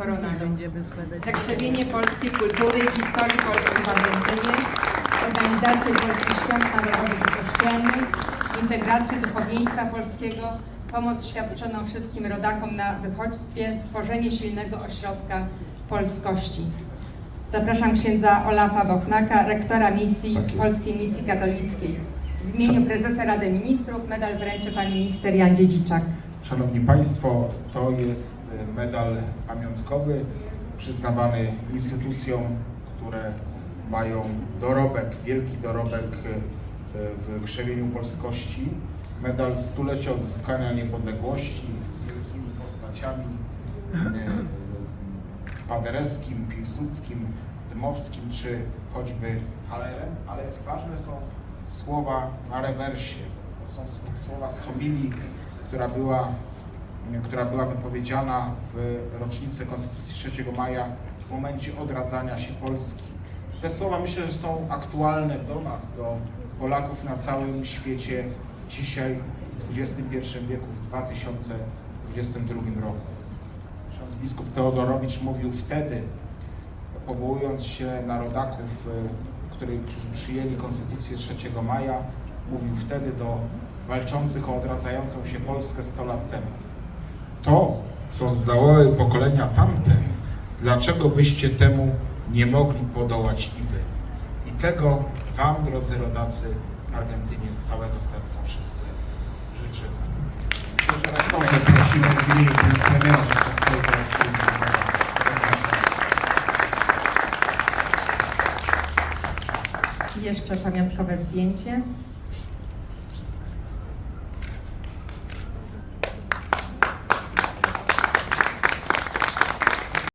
Koronado. Zakrzewienie polskiej kultury i historii Polski w Argentynie, organizację polskich świąt narodowych i kościelnych, integrację duchowieństwa polskiego, pomoc świadczoną wszystkim rodakom na wychodźstwie, stworzenie silnego ośrodka polskości. Zapraszam księdza Olafa Bochnaka, rektora misji Tak. Polskiej Misji Katolickiej. W imieniu prezesa Rady Ministrów medal wręczy pan minister Jan Dziedziczak. Szanowni Państwo, to jest e, medal pamiątkowy przyznawany instytucjom, które mają dorobek, wielki dorobek e, w krzewieniu polskości. Medal stulecia odzyskania niepodległości z wielkimi postaciami e, Paderewskim, Piłsudskim, Dmowskim czy choćby Halerem, ale ważne są słowa na rewersie. To są słowa z homilii, która była, która była wypowiedziana w rocznicę Konstytucji 3 maja w momencie odradzania się Polski. Te słowa myślę, że są aktualne do nas, do Polaków na całym świecie dzisiaj w XXI wieku, w 2022 roku. Ksiądz biskup Teodorowicz mówił wtedy, powołując się na rodaków, y, którzy przyjęli Konstytucję 3 maja, mówił wtedy do walczących o odradzającą się Polskę 100 lat temu. To, co zdołały pokolenia tamte, dlaczego byście temu nie mogli podołać i wy? I tego Wam, drodzy rodacy w Argentynie, z całego serca wszyscy życzymy. Myślę, że rektorze prosimy w imieniu premiera Rzeczypospolitej Jeszcze pamiątkowe zdjęcie.